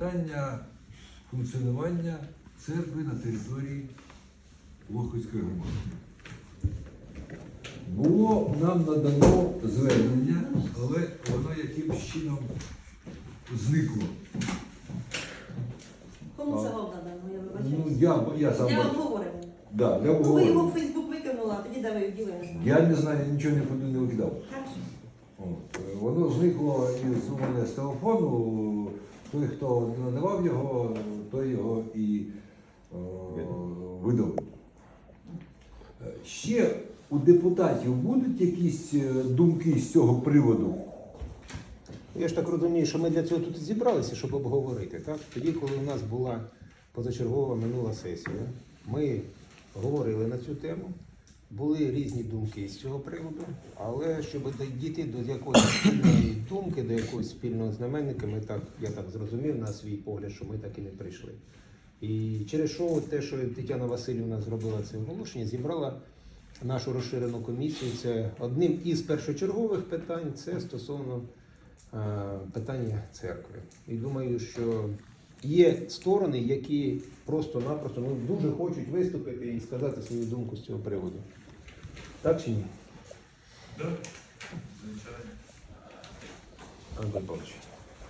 питання функціонування церкви на території Лохвицької громади. Було нам надано звернення, але воно якимсь чином зникло. Кому це вам надано? Я Ну, вибачаюсь. я, я сам Для бачу. обговорення. Да, для Ну, ви його обговорення. в Фейсбук викинули, а тоді де ви я не знаю, я нічого нікуди не викидав. От. е, Воно зникло із у мене з телефону. Той, хто надавав його, той його і е, видав. Ще у депутатів будуть якісь е, думки з цього приводу? Я ж так розумію, що ми для цього тут зібралися, щоб обговорити. Так? Тоді, коли у нас була позачергова минула сесія, ми говорили на цю тему, були різні думки з цього приводу, але щоб дійти до якоїсь спільної думки, до якогось спільного знаменника, ми так, я так зрозумів на свій погляд, що ми так і не прийшли. І через що те, що Тетяна Васильівна зробила це оголошення, зібрала нашу розширену комісію. Це одним із першочергових питань це стосовно е, питання церкви. І думаю, що є сторони, які просто-напросто ну, дуже хочуть виступити і сказати свою думку з цього приводу. Так чи ні? Да, звичайно. Андрій Павлович?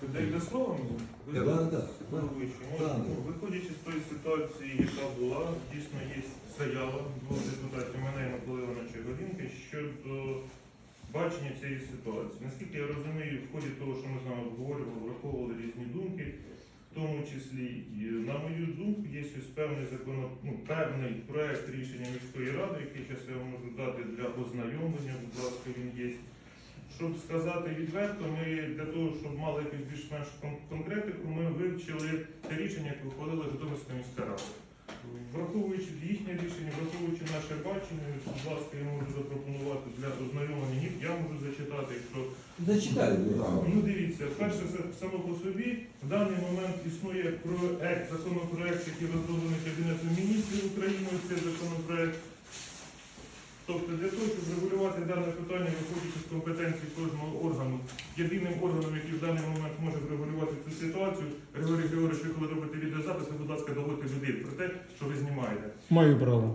Ви даєте слово? Ви Да, знаєте, да, да. головуючий, Да, можна? да. Ну, Виходячи з тої ситуації, яка була, дійсно є заява двох депутатів мене і Миколи Івановича щодо бачення цієї ситуації. Наскільки я розумію, в ході того, що ми з вами обговорювали, враховували різні думки, тому числі, на мою думку, є ось певний закон, ну, певний проект рішення міської ради, який зараз я можу дати для ознайомлення, будь ласка, він є. Щоб сказати відверто, ми для того, щоб мали якусь більш-менш конкретику, ми вивчили те рішення, яке ухвалила Житомирська міська рада. Враховуючи їхнє рішення, враховуючи наше бачення, будь ласка, я можу запропонувати для ознайомлення, я можу зачитати, якщо Зачитаю. Ну дивіться, перше це само по собі в даний момент існує проект, законопроект, який розроблений Кабінетом міністрів України, цей законопроект. Тобто для того, щоб регулювати дане питання, виходячи з компетенції кожного органу, єдиним органом, який в даний момент може врегулювати цю ситуацію, Григорій Григорович, ви коли робите відеозапис, ви, будь ласка, доводьте людей про те, що ви знімаєте. Маю право.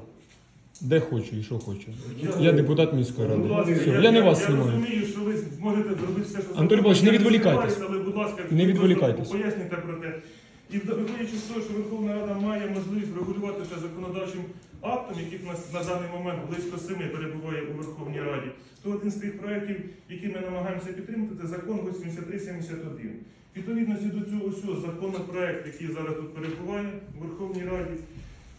Де хочу і що хочу. Я- Я депутат міської ради. Будь ласка, Все, я не вас я знімаю. розумію, що ви зможете зробити все, що Антон Павлович, не відволікайтесь. Але, будь ласка, Не відволікайтесь. пояснюйте про те. І виходячи з того, що Верховна Рада має можливість регулювати це законодавчим актом, яких у нас на даний момент близько семи перебуває у Верховній Раді, то один з тих проєктів, які ми намагаємося підтримати, це закон 8371. Відповідності до цього всього законопроект, який зараз тут перебуває у Верховній Раді,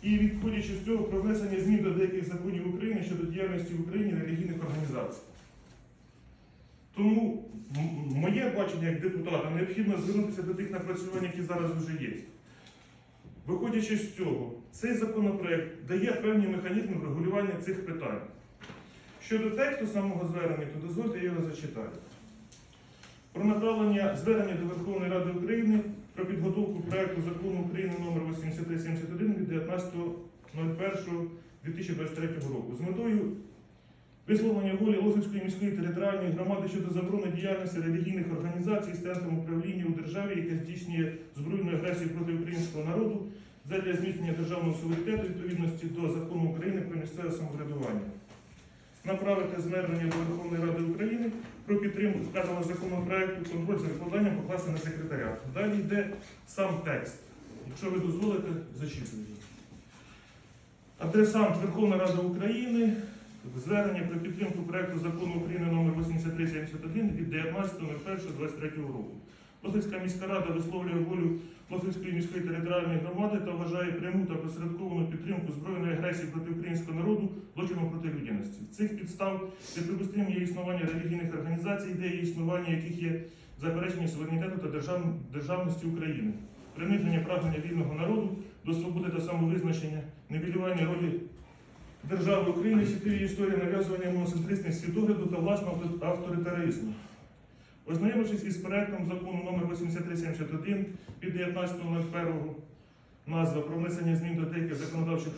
і відходячи з цього про внесення змін до деяких законів України щодо діяльності в Україні релігійних організацій. Тому моє бачення як депутата необхідно звернутися до тих напрацювань, які зараз вже є. Виходячи з цього, цей законопроект дає певні механізми врегулювання цих питань. Щодо тексту самого звернення, то дозвольте його зачитаю. Про направлення звернення до Верховної Ради України про підготовку проекту закону України номер 8371 від 19.01.2023 року з метою висловлення волі Лосівської міської територіальної громади щодо заборони діяльності релігійних організацій з центром управління у державі, яка здійснює збройну агресію проти українського народу задля зміцнення державного суверенітету відповідності до закону України про місцеве самоврядування. Направити звернення до Верховної Ради України про підтримку вказаного законопроекту, контроль за викладанням покласти на секретаріат. Далі йде сам текст. Якщо ви дозволите, зачитую. Адресант Верховна Рада України. Звернення про підтримку проекту закону України номер 8371 від 19.01.23 року. Лохвицька міська рада висловлює волю Лохвицької міської територіальної громади та вважає пряму та посередковану підтримку збройної агресії проти українського народу злочином проти людяності. Цих підстав неприпустимі є існування релігійних організацій, ідеї існування яких є заперечення суверенітету та держав- державності України, приниження прагнення вільного народу до свободи та самовизначення, нівелювання ролі держави України, світовій історії нав'язування моноцентристних світогляду та власного авторитаризму. Ознайомившись із проектом закону номер 8371 від 19.01 назва про внесення змін до деяких законодавчих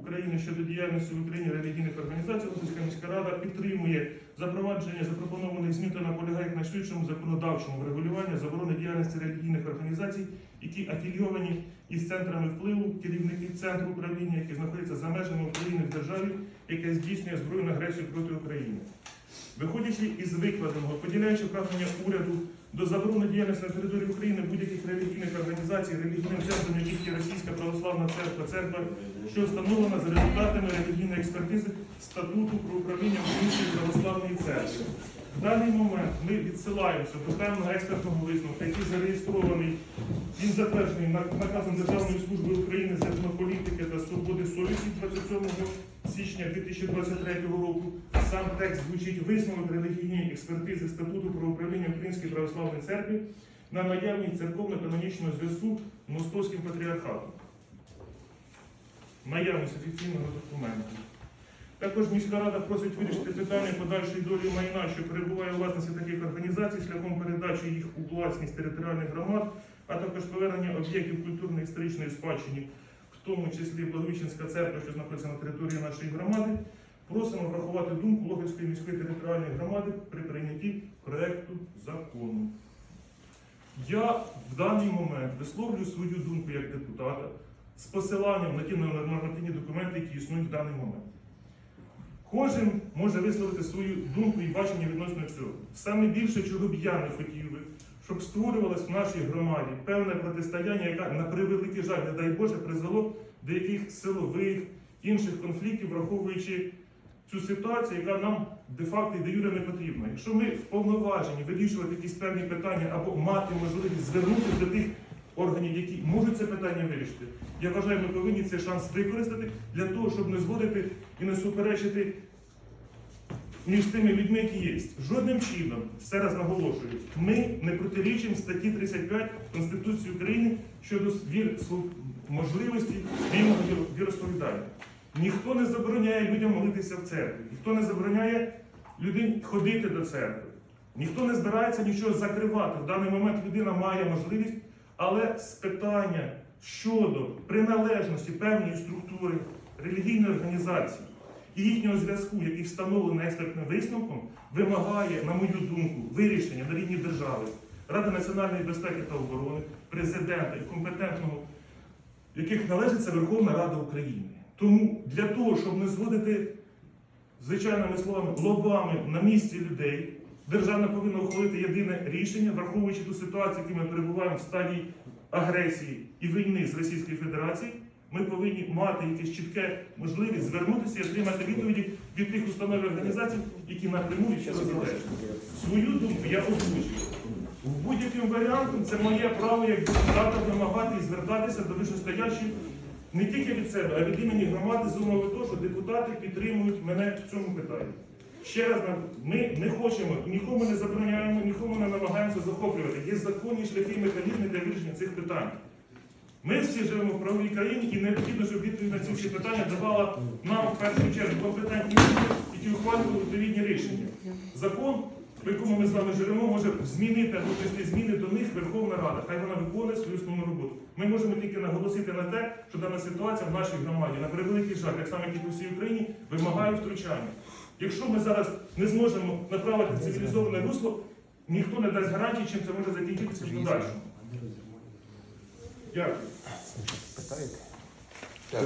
України щодо діяльності в Україні релігійних організацій, Лозівська міська рада підтримує запровадження запропонованих змін та наполягає як найшвидшому законодавчому врегулюванні заборони діяльності релігійних організацій, які афілійовані із центрами впливу, керівники центру управління, які знаходяться за межами України в державі, яка здійснює збройну агресію проти України. Виходячи із викладеного, поділяючи прагнення уряду до заборони діяльності на території України будь-яких релігійних організацій, релігійним центром яких є Російська Православна Церква, церква, що встановлена за результатами релігійної експертизи статуту про управління Української православної церкви. В даний момент ми відсилаємося до певного експертного висновку, який зареєстрований, він затверджений наказом Державної служби України з етнополітики та свободи совісті 27 січня 2023 року. Сам текст звучить висновок релігійної експертизи статуту про управління Української православної церкви на наявність церковно-канонічного зв'язку з Московським патріархатом. Наявність офіційного документу. Також міська рада просить вирішити питання подальшої долі майна, що перебуває у власності таких організацій, шляхом передачі їх у власність територіальних громад, а також повернення об'єктів культурно-історичної спадщини, в тому числі Благовіщенська церква, що знаходиться на території нашої громади. Просимо врахувати думку Лохівської міської територіальної громади при прийнятті проекту закону. Я в даний момент висловлюю свою думку як депутата з посиланням на ті нормативні документи, які існують в даний момент. Кожен може висловити свою думку і бачення відносно цього. Саме більше, чого б я не хотів би, щоб створювалось в нашій громаді певне протистояння, яке, на превеликий жаль, не дай Боже, призвело до яких силових інших конфліктів, враховуючи цю ситуацію, яка нам де-факто і де юре не потрібна. Якщо ми вповноважені вирішувати якісь певні питання або мати можливість звернутися до тих органів, які можуть це питання вирішити, я вважаю, ми повинні цей шанс використати для того, щоб не зводити і не суперечити між тими людьми, які є. Жодним чином, ще раз наголошую, ми не протирічимо статті 35 Конституції України щодо можливості вільного вір- віросповідання. Ніхто не забороняє людям молитися в церкві, ніхто не забороняє людям ходити до церкви. Ніхто не збирається нічого закривати. В даний момент людина має можливість, але з питання щодо приналежності певної структури релігійної організації і їхнього зв'язку, який встановлений експертним висновком, вимагає, на мою думку, вирішення на рівні держави, Ради національної безпеки та оборони, президента і компетентного, яких належить це Верховна Рада України. Тому для того, щоб не зводити звичайними словами лобами на місці людей, держава повинна ухвалити єдине рішення, враховуючи ту ситуацію, в якій ми перебуваємо в стадії агресії і війни з Російською Федерацією, ми повинні мати якесь чітке можливість звернутися і отримати відповіді від тих установ і організацій, які напряму цього залежать. Свою думку я озвучую. В будь-яким варіантом це моє право як депутата вимагати і звертатися до вищестоящих не тільки від себе, а від імені громади з умови того, що депутати підтримують мене в цьому питанні. Ще раз ми не хочемо, нікому не забороняємо, нікому не намагаємося захоплювати. Є законні шляхи і механізми для вирішення цих питань. Ми всі живемо в правовій країні і необхідно, щоб відповідь на ці всі питання давала нам в першу чергу компетентні люди, які ухвалювали відповідні рішення. Закон, по якому ми з вами живемо, може змінити або внести зміни до них Верховна Рада. Хай вона виконує свою основну роботу. Ми можемо тільки наголосити на те, що дана ситуація в нашій громаді, на превеликий жаль, так само як і по всій Україні, вимагає втручання. Якщо ми зараз не зможемо направити цивілізоване русло, ніхто не дасть гарантії, чим це може закінчитися в подальшому. Дякую. Питаєте?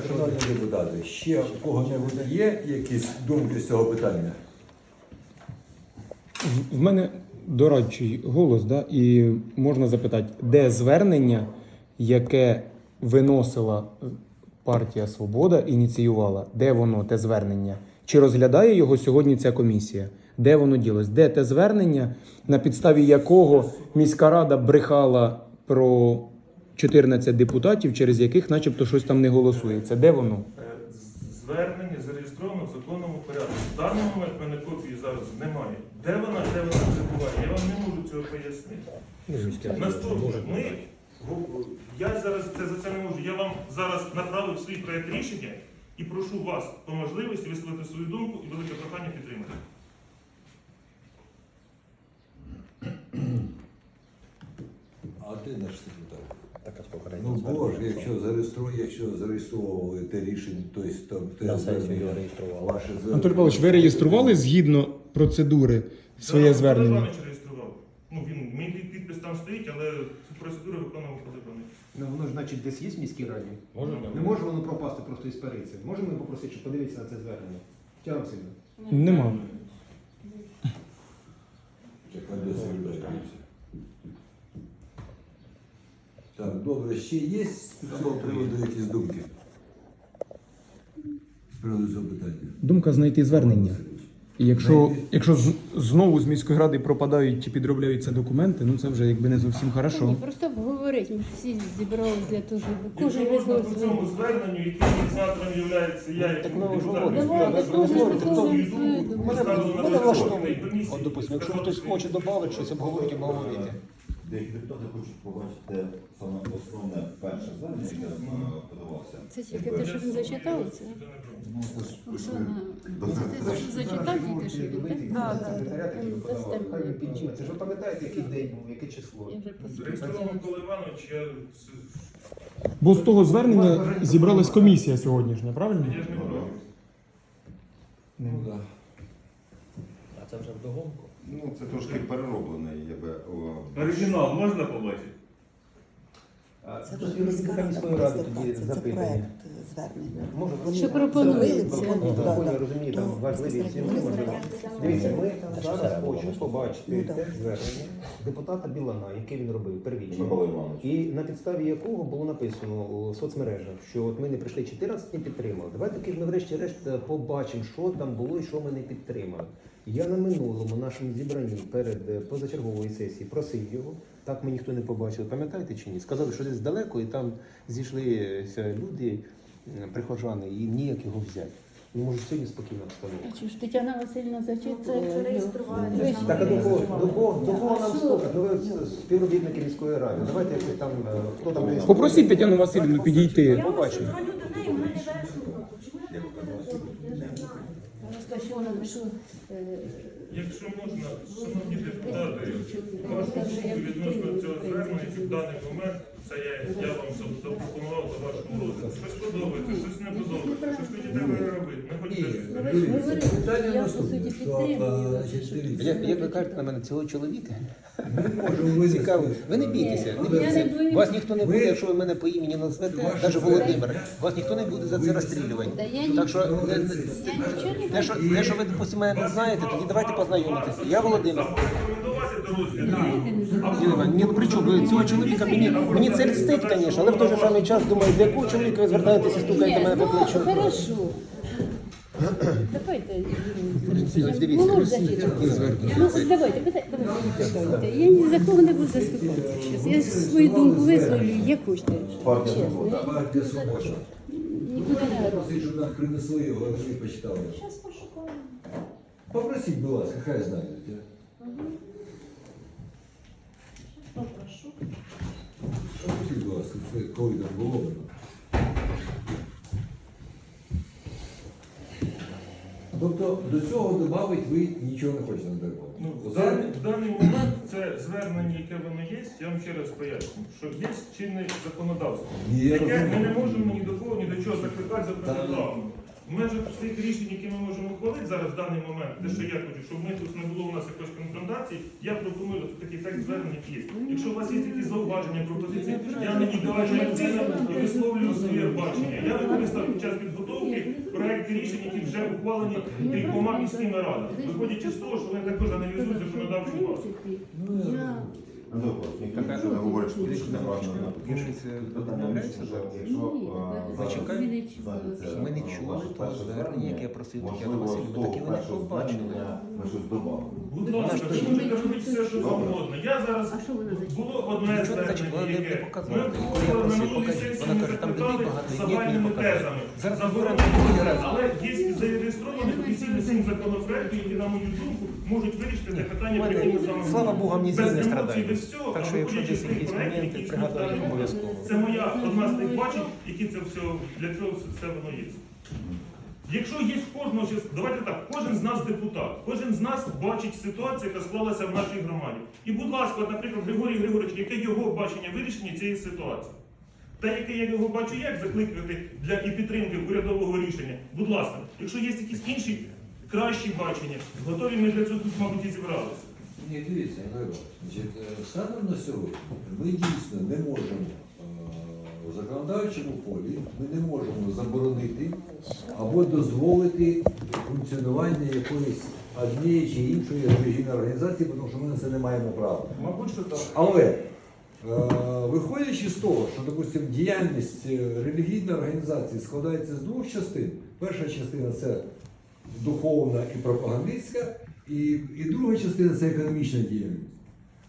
Шановні депутати, ще у кого-небудь є якісь думки з цього питання? В- В мене дорадчий голос, да? і можна запитати, де звернення, яке виносила партія Свобода, ініціювала, де воно те звернення? Чи розглядає його сьогодні ця комісія? Де воно ділось? Де те звернення, на підставі якого міська рада брехала про 14 депутатів, через яких начебто щось там не голосується? Де воно? Е, Звернення зареєстровано в законному порядку. В даний момент в мене копії зараз немає. Де вона, де вона перебуває? Я вам не можу цього пояснити. Наступне, ми, я зараз це за це не можу. Я вам зараз направив свій проект рішення і прошу вас по можливості висловити свою думку і велике прохання підтримати. А ти наш секретар. Така спокійна. Ну, боже, якщо зареєструє, якщо зареєстровували те рішення, то есть там те звернення, ваше звернення. Анатолій Павлович, ви реєстрували згідно процедури своє звернення? Федорович реєстрував. Ну, він, мій під- підпис там стоїть, але цю процедуру виконував Федорович. Ну воно ж значить десь є в міській раді. Може, Не може воно пропасти просто із периці. Можемо ми попросити, щоб подивитися на це звернення? Тягом сильно. Нема. На досі людей. Так, добре, ще є з цього приводу якісь думки? З приводу цього питання. Думка знайти звернення. І якщо, якщо з- знову з міської ради пропадають чи підробляються документи, ну це вже якби не зовсім Ні, хорошо. просто обговорити. Ми ж всі зібралися для того, щоб Якщо кожен можна по цьому зверненню, яким ініціатором є я, як Так ми вже депутат говоримо. міської ради, кожен висловлюю висловлює свою свою думку, думку. Мене, ставлю на мене голосування комісії. От, допустимо, якщо хтось хоче додати щось, обговорити, обговорити. Деякі депутати хочуть побачити саме основне перше звернення, яке е, подавався. Це тільки те, що він зачитав, це Ну, це ж що. Це ви пам'ятаєте, який день був, яке число? Я вже Микола Іванович, я, Бо з того звернення зібралась комісія сьогоднішня, правильно? я ж не проти. Ну, да. А це вже вдогонку. Ну, це трошки перероблений, якби. о, Оригінал можна побачити? А Це ж міська рада ради тоді це звернення. Що пропонується? Я розумію, там важливі ці безпосередньо ну, можливо. Дивіться, ми Ну, зараз хочемо побачити Ну, те звернення депутата Білана, яке він робив первічно. І на підставі якого було написано у соцмережах, що от ми не прийшли 14 не підтримали. Давайте таки ми врешті-решт е, побачимо, що там було і що ми не підтримали. Я на минулому нашому зібранні перед е, позачерговою сесією просив його. Так ми ніхто не побачив. Пам'ятаєте чи ні? Сказали, що десь далеко, і там зійшлися люди, прихожани, і ніяк його взяти. Ну, може, сьогодні спокійно встановити. А чи ж Тетяна Васильівна Ну, якщо зачитує? реєстрували, Ви ж- то Так, а до кого, до кого, до кого нам слухати? Ну, ви співробітники міської ради. Давайте якось там, е, хто там реєструє. Попросіть Тетяну Васильівну підійти. Я ось Побачимо. дзвоню до неї, в мене зараз. Просто що вона е, Якщо можна, шановні депутати, вашу думку відносно цього звернення, чи в даний момент це я, я вам зап- запропонував до вашого розгляду. Щось подобається, щось не подобається, щось тоді треба робити. Ми говорили, питання я, наступне, що, а, значить, що- дивіться, Як, як ви кажете на мене, цього чоловіка? ми можемо винести- Цікаво. Ви не бійтеся, не я бійтеся. не боюсь. Вас ніхто не Ви- буде, якщо ви мене по імені назвете, Ваше навіть Володимир. Вас ніхто не буде за це розстрілювати. Та я ні- Так що, е, Я нічого не те, що, те, що ви, допустимо, мене не знаєте, тоді давайте познайомитися. Я Володимир. Ні, ну при чому? Цього чоловіка мені, мені це льстить, звісно, але в той же самий час думаю, до якого чоловіка ви звертаєтеся і стукаєте мене по ну, плечу. хорошо. Давайте. Було такі. Ну, давайте, питайте, давайте. Я ні за кого не буду заступатися. Я свою думку висловлю, як хочете. Партія Чесно. Нікуди не говорю. Нам принесли його, і почитали. Зараз пошукаю. Попросіть, будь ласка, хай знайдуть. Попрошу. Попросіть, будь ласка, це там було. Тобто до цього додати ви нічого не хочете додавати? Ну, в, даний, в даний момент це звернення, яке воно є, я вам ще раз поясню, що є чинне законодавство, Ні, я яке ми розумію. не можемо ні до кого, ні до чого закликати за протиправно. В межах тих рішень, які ми можемо ухвалити зараз в даний момент, те, що я хочу, щоб ми тут не було у нас якоїсь конфронтації, я пропоную от такий текст звернення є. Якщо у вас є якісь зауваження, пропозиції, я не і висловлюю своє бачення. Я використав під час підготовки проекти рішень, які вже ухвалені кількома міськими радами, виходячи з того, що вони також аналізують законодавчу базу. Я Нічого не говорить, що це не важливо. домовляється зараз? Ви чекаєте? Ми не чули того звернення, яке я просив з того таки ви не побачили. Ми щось. Будь ласка, ви можете робити все, що завгодно. Я зараз було одне звернення, яке ми на минулій сесії, Вона ми каже, там де багато, ні, ні, загальними тезами. Зараз Заборонено але є зареєстровані офіційно сім законопроектів, які, на мою думку, можуть вирішити те питання, мене, яке ми з слава. Богу, амнезія Без не без всього, Так що якщо десь якісь моменти, пригадаю обов'язково. Це моя одна з тих бачень, які це все для цього все, все воно є. Якщо є в кожного, давайте так, кожен з нас депутат, кожен з нас бачить ситуацію, яка склалася в нашій громаді. І, будь ласка, наприклад, Григорій Григорович, яке його бачення вирішення цієї ситуації? Та яке я його бачу, як закликати для і підтримки урядового рішення. Будь ласка, якщо є якісь інші кращі бачення, готові ми для цього тут, мабуть, і зібралися. Ні, дивіться, Андрій Іванович, е, станом на сьогодні ми дійсно не можемо е, у законодавчому полі ми не можемо заборонити або дозволити функціонування якоїсь однієї чи іншої релігійної організації, тому що ми на це не маємо права. Мабуть, що так. Але е, виходячи з того, що допустим, діяльність релігійної організації складається з двох частин. Перша частина це духовна і пропагандистська, і, і друга частина це економічна діяльність.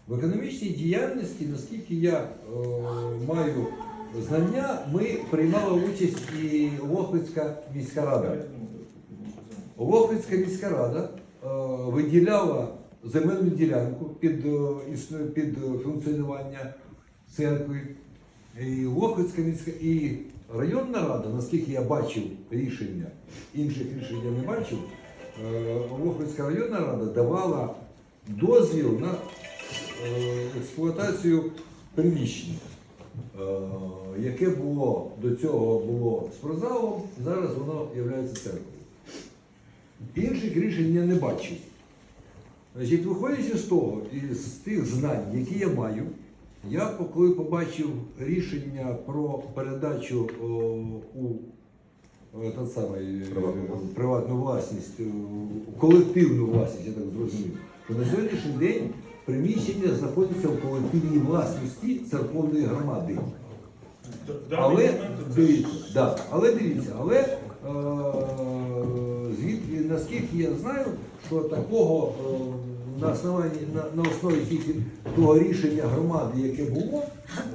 В економічній діяльності, наскільки я е, маю знання, ми приймали участь і Лохвицька міська рада. Лохвицька міська рада е, виділяла земельну ділянку під, е, під функціонування церкви. І Лохвицька міська і районна рада, наскільки я бачив рішення, інших рішень я не бачив, е, Лохвицька районна рада давала дозвіл на е, експлуатацію приміщення, е, яке було до цього було спортзалом, зараз воно є церквою. Інших рішень я не бачив. Значить, виходячи з того, і з тих знань, які я маю, я по- коли побачив рішення про передачу о, у е, та самий, е, Приватну власність. приватну власність, е, у колективну власність, я так зрозумів, що на сьогоднішній день приміщення знаходиться в колективній власності церковної громади. Але дивіться, да, але дивіться, але е, звідки наскільки я знаю, що такого е, на основанні на, на основі тільки того рішення громади, яке було,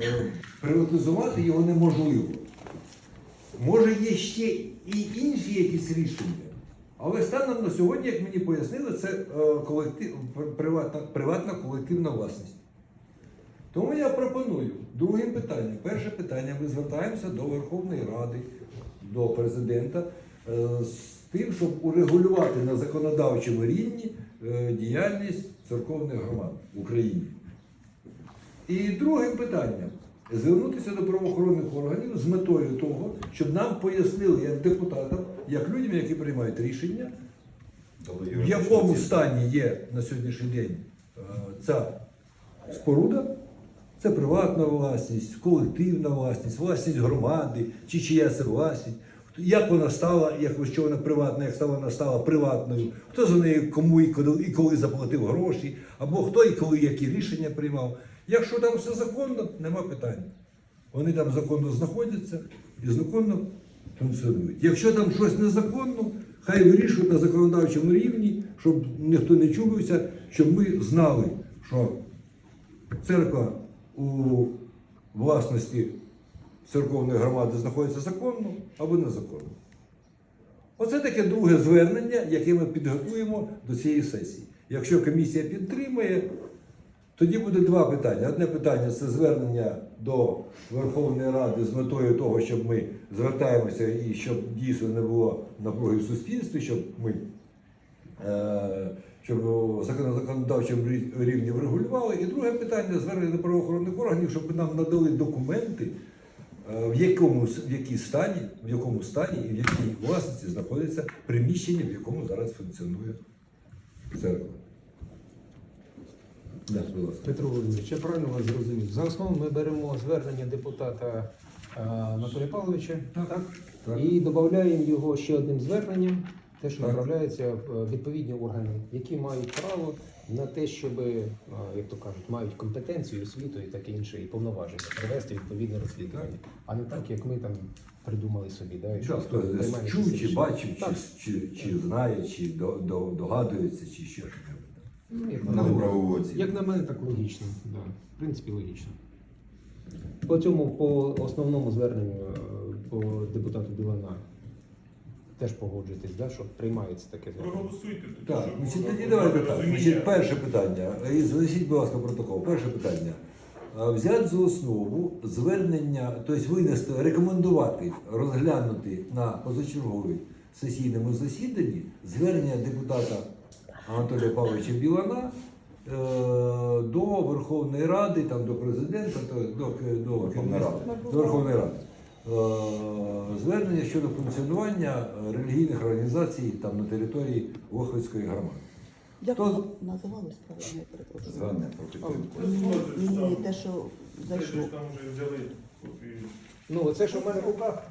е, приватизувати його неможливо. Може, є ще і інші якісь рішення. Але станом на сьогодні, як мені пояснили, це е, колектив, приватна, приватна колективна власність. Тому я пропоную другим питанням. Перше питання ми звертаємося до Верховної Ради, до президента е, з тим, щоб урегулювати на законодавчому рівні діяльність церковних громад в Україні. І другим питанням звернутися до правоохоронних органів з метою того, щоб нам пояснили як депутатам, як людям, які приймають рішення, в якому стані є на сьогоднішній день е, ця споруда, це приватна власність, колективна власність, власність громади чи чия це власність. Як вона стала, як що вона приватна, як стала вона стала приватною, хто за нею кому і коли, і коли заплатив гроші, або хто і коли які рішення приймав. Якщо там все законно, нема питань. Вони там законно знаходяться і законно функціонують. Якщо там щось незаконно, хай вирішують на законодавчому рівні, щоб ніхто не чубився, щоб ми знали, що церква у власності церковної громади знаходиться законно або незаконно. Оце таке друге звернення, яке ми підготуємо до цієї сесії. Якщо комісія підтримує, тоді буде два питання. Одне питання це звернення до Верховної Ради з метою того, щоб ми звертаємося і щоб дійсно не було напруги в суспільстві, щоб ми е, щоб законодавчому рівні врегулювали. І друге питання звернення до правоохоронних органів, щоб нам надали документи, в якому в якій стані, в якому стані і в якій власності знаходиться приміщення, в якому зараз функціонує церква. Да, будь ласка. Петро Володимирович, я правильно вас зрозумів. За основу ми беремо звернення депутата е, Анатолія Павловича, так? Так. І додаємо його ще одним зверненням, те, що Так. направляється в е, відповідні органи, які мають право на те, щоб, е, як то кажуть, мають компетенцію, освіту і таке інше, і повноваження провести відповідне розслідування. А не так, як ми там придумали собі. Да, і щось хто приймає чув, чи рішення. бачив, чи, Так. чи, чи знає, чи до, до, догадується, чи що. Ну, як на мене. Як на мене, так логічно. Да. В принципі, логічно. По цьому, по основному зверненню е, по депутату Білана теж погоджуєтесь, да, що приймається таке звернення. Проголосуйте. тоді, Так, щоб значить, було тоді давайте так. розуміння. Значить, перше питання. І занесіть, будь ласка, протокол. Перше питання. А, Взяти за основу звернення, тобто винести, рекомендувати розглянути на позачерговій сесійному засіданні звернення депутата Анатолія Павловича Білана е, до Верховної Ради, там, до президента, до, до, до, Верховної Ради. до Верховної Ради. Е, Звернення щодо функціонування релігійних організацій там, на території Вохвицької громади. Як Хто- воно називалось правильно, я перепрошую. Звернення про підтримку. Те, що зайшло. там вже взяли копію. Ну, оце, що в мене в руках,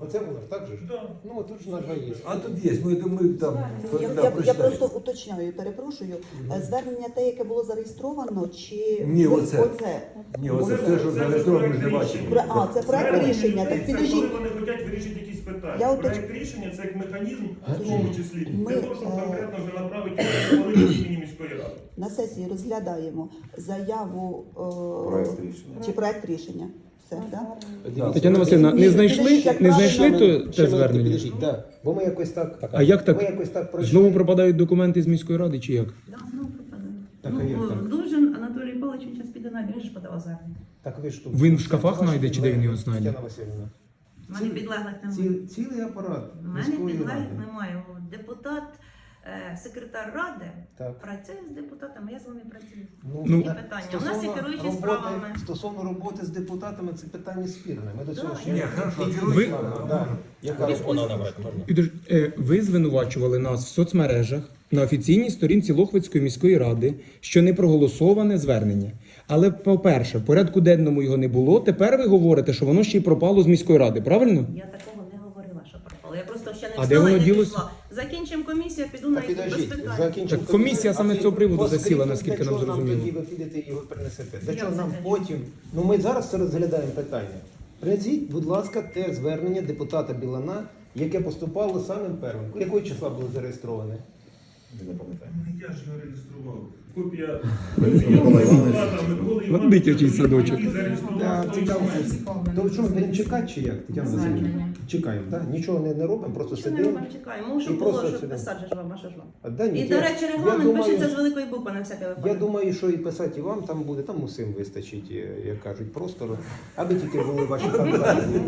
оце воно ж так же ж? Да. Ну, тут ж назва є. А тут є, ми, ми там Я, да, я, я просто уточняю, перепрошую. Е, Звернення те, яке було зареєстровано, чи Ні, ви- оце. оце? Ні, оце те, що зареєстровано, ми ж не бачимо. Про- а, це проект Звернення рішення. Так це підождіть. коли вони хочуть вирішити якісь питання. Я уточ- Проект рішення це як механізм, в тому числі, Ми, для того, щоб е, конкретно вже направити імені міської ради. На сесії розглядаємо заяву е, Проект рішення. чи проект рішення. Все, так? Тетяна Васильівна, не знайшли, не знайшли то, те звернення? підождіть, да. Бо ми якось так. А як так? Ми якось так пройшли. Знову пропадають документи з міської ради чи як? Да, знову пропадає. Так, а як ну, так? Должен Анатолій Павлович він зараз піде на він ж подавав звернення. Так ви ж тут. Він в шкафах Ваші знайде, чи де він його знайде? Тетяна Васильівна. У мене підлеглих немає. Ці- Цілий апарат У мене міської підлеглих немає. Депутат, секретар ради Так. працює з депутатами, я з вами працюю. Ну, Є питання. У нас є керуючі роботи- справами. Стосовно роботи з депутатами, це питання спірне. Ми до цього Да, ще керуючі Ви-? Підож- е, звинувачували нас в соцмережах на офіційній сторінці Лохвицької міської ради, що не проголосоване звернення. Але, по-перше, в порядку денному його не було. Тепер ви говорите, що воно ще й пропало з міської ради, правильно? Я такого не говорила, що пропало. Я просто ще не А де встала воно і не ділося? пішла. Закінчимо комісію, піду на якісь без питань. закінчимо. Так комісія саме з цього приводу засіла, наскільки для нам чого зрозуміло. тоді ви підете і ви принесете? Для Я чого нам взагалі. потім? Ну ми зараз це розглядаємо питання. Принесіть, будь ласка, те звернення депутата Білана, яке поступало самим первим. Якого числа було зареєстроване? Не пам'ятаю. Я ж його реєстрував. Копія дитячий садочок. цікаво. То що, будемо чекати чи як? Тетяна Васильівна? Чекаємо, так? Нічого не, не робимо, просто Що не сидимо. робимо, чекаємо. Може І було, просто сидимо. писати ж вам, а що ж вам. А, да, ні, І, до я- речі, я регламент думаю- пишеться з великої букви на всякий випадок. Я думаю, що і писати і вам там буде, там усім вистачить, е, як кажуть, простору, аби тільки були ваші фантазії.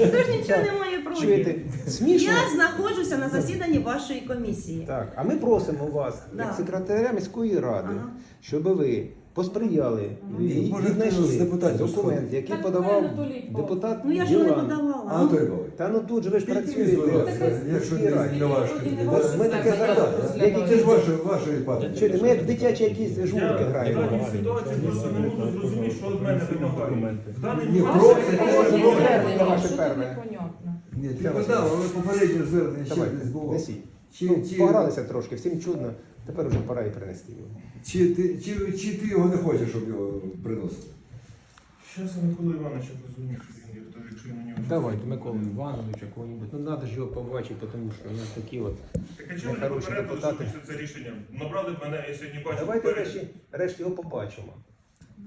Ніхто ж нічого не має проти. Чуєте? Смішно? Я знаходжуся на засіданні вашої комісії. Так, а ми просимо вас, Да. як секретаря міської ради, Ага. щоб ви посприяли і Ні, може, хтось з віднайшли депутатів документ, сходить. який Так, подавав Павлович. депутат Ну я ж його не подавала. Анатолій Павлович, Та ну тут же ви ж підпис, працюєте. будь ласка, в якщо міській не раді. не важко. Ми таке зараз, Це ж якісь, вашої, чуєте, ми як дитячі якісь Я жмурки в граємо. даній ситуації просто не можу зрозуміти, що від мене вимагають. В даний Ні, момент- Це ваше перше. Ні, ти подав, але попереднє звернення ще десь було. несіть. Чи, Ну, чи, Погралися трошки, всім чудно, тепер вже пора і принести його. чи, ти, чи, чи ти його не хочеш, щоб його приносили? Щас я Микола Івановича позвоню, щоб він як то якщо на нього. Давайте, Микола Іванович, якого-нибудь. Ну треба ж його побачити, тому що у нас такі от. Так а чому ви Нехороші попередили, що депутати. це рішення? Набрали б мене, я сьогодні бачу. Давайте поперед- решті, решті його побачимо.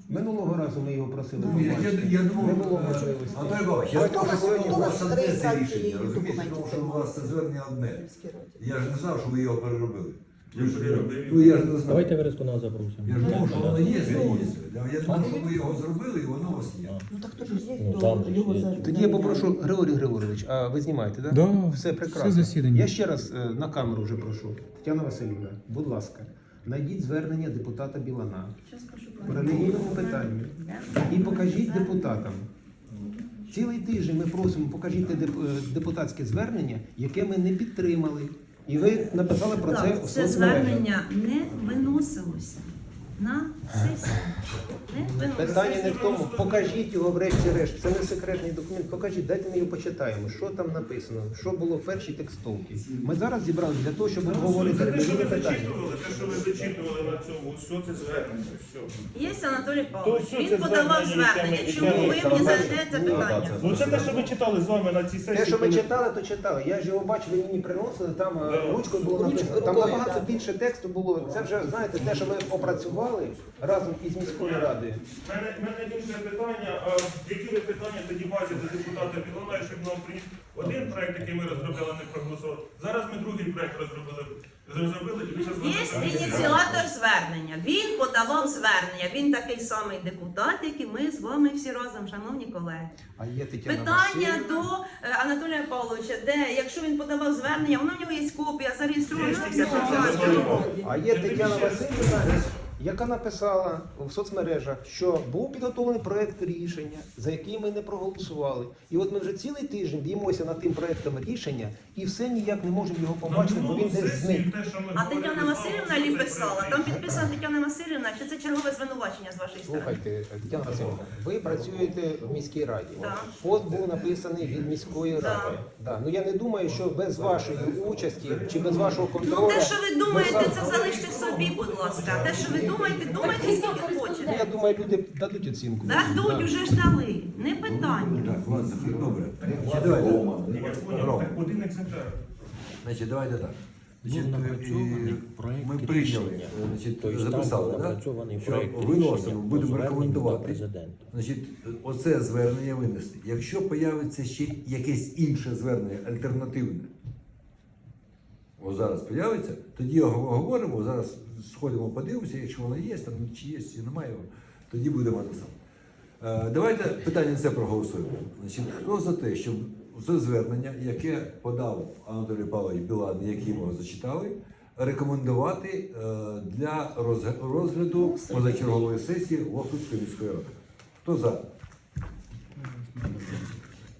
Минулого разу ми його просили Ну, я, я, я думав, Не було е, можливості. Антон Павлович, я А хто думав, вас- що у вас одне це рішення, розумієте, тому що у вас це звернення одне. Я ж не знав, що ви його переробили. Я переробив. Ну я ж не знав. Давайте Верескуна запросимо. Я ж думав, що воно є, є. Я думав, що ви його зробили і воно у вас є. Ну так хто ж є, Ну, хто же його є. за Тоді я попрошу Григорій Григорович, а ви знімаєте, так? Да, все прекрасно. все засідання. Я ще раз е, на камеру вже прошу. Тетяна Васильівна, будь ласка, знайдіть звернення депутата Білана в релігійному питанні і покажіть депутатам. Цілий тиждень ми просимо, покажіть е, депутатське звернення, яке ми не підтримали. І ви написали про це Так, у це звернення не виносилося на. Питання не в тому. Покажіть його врешті-решт. Це не секретний документ. Покажіть, дайте ми його почитаємо. Що там написано, що було в першій текстовці. Ми зараз зібралися для того, щоб обговорити Це те, що ви зачитували, те, що ви зачитували на цьому, що це звернення, все. Є Анатолій Павлович, він це подавав звернення, ми-. Чому ви ми- мені задаєте питання? Ну це те, що ви читали з вами на цій сесії. Те, що ми коли- читали, то читали. Я ж його бачив, ви мені приносили, там е, ручкою було написано. Там набагато більше тексту було. Це вже, знаєте, те, що ми опрацювали разом із міською радою. У мене, мене інше питання, а які ви питання тоді бачите до депутата Білона, щоб нам приніс один проект, який ми розробляли, не проголосували. Зараз ми другий проект розробили. Розробили і Є ініціатор звернення, Він подавав звернення. Він такий самий депутат, як і ми з вами всі разом, шановні колеги. А є Тетяна Питання Васильівна. до е, Анатолія Павловича, де якщо він подавав звернення, воно в нього є копія, зареєстрована прекрасно. А є Тетяна Васильівна, яка написала в соцмережах, що був підготовлений проект рішення, за який ми не проголосували. І от ми вже цілий тиждень б'ємося над тим проектом рішення і все ніяк не можемо його побачити, бо він десь зник. А Тетяна Васильівна лі писала, там підписана Тетяна Васильівна, чи це чергове звинувачення з вашої сторони? Слухайте, Тетяна Васильівна, ви працюєте в міській раді. Так. Пост був написаний від міської ради. Да. Ну я не думаю, що без вашої участі чи без вашого контролю. Ну те, що ви думаєте, це залиште собі, будь ласка. Те, що ви думаєте, думайте скільки Ну, хочете. Я думаю, люди дадуть оцінку. Дадуть, Да. уже ж дали. Не питання. Так, ладно, добре. Давайте. Я так один екземпляр. Значить, давайте так. Значить, напрацьований проект ми прийняли, рішення. значить, Тобто там записали, був да? напрацьований що проект виносимо, рішення будемо зверненню до рекомендувати. президента. Значить, оце звернення винести. Якщо появиться ще якесь інше звернення, альтернативне, о зараз появиться, тоді його говоримо, зараз сходимо, подивимося, якщо воно є, там чи є, чи немає, його, тоді будемо те саме. Е, Давайте питання це проголосуємо. Значить, хто за те, щоб це звернення, яке подав Анатолій Павлович Білан, які його зачитали, рекомендувати е, для розгляду позачергової сесії Лохвицької міської ради. Хто за?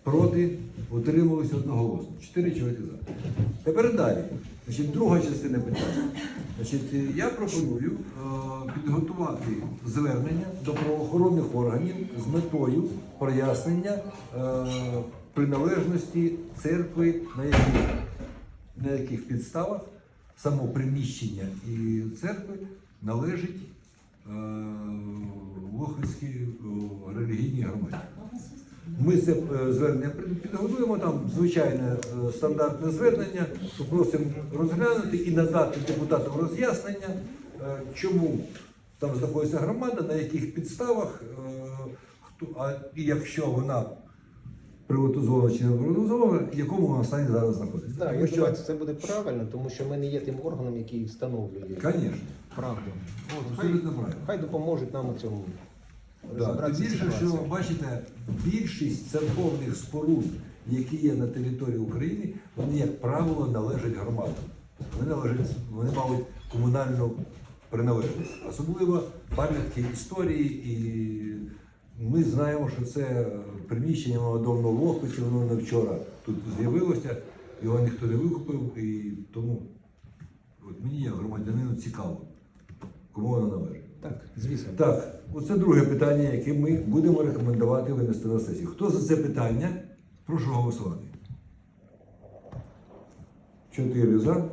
Проти? Утрималися одноголосно. Чотири чоловіки за. Тепер далі. Значить, друга частина питання. Значить, я пропоную е, підготувати звернення до правоохоронних органів з метою прояснення е, приналежності церкви, на яких, на яких підставах само приміщення і церкви належить е, Лохвицькій релігійній громаді. Ми це е, звернення підготуємо, там звичайне е, стандартне звернення, просимо розглянути і надати депутатам роз'яснення, е, чому там знаходиться громада, на яких підставах, хто, а і якщо вона приватизована чи не приватизована, в якому вона стані зараз знаходиться. Да, Тому що, думаю, це буде правильно, тому що ми не є тим органом, який встановлює звісно, правду. от, абсолютно правильно. Хай допоможуть нам у цьому. Да, розібратися тим більше, що бачите, більшість церковних споруд, які є на території України, вони, як правило, належать громадам. Вони належать, вони мають комунальну приналежність. Особливо пам'ятки історії, і ми знаємо, що це приміщення воно давно в воно не вчора тут з'явилося, його ніхто не викупив, і тому от мені, як громадянину, цікаво, кому воно належить. Так, звісно. Так, оце друге питання, яке ми будемо рекомендувати винести на сесію. Хто за це питання? Прошу голосувати. Чотири за.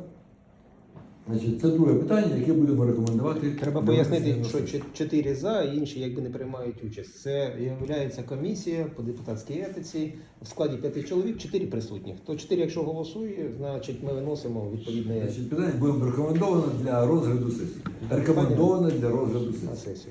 Значить, це друге питання, яке будемо рекомендувати. Треба пояснити, що чотири за, і інші якби не приймають участь. Це є комісія по депутатській етиці в складі п'яти чоловік, чотири присутніх. То чотири, якщо голосує, значить ми виносимо відповідне Значить, питання будемо рекомендовано для розгляду сесії. Рекомендовано для розгляду сесії.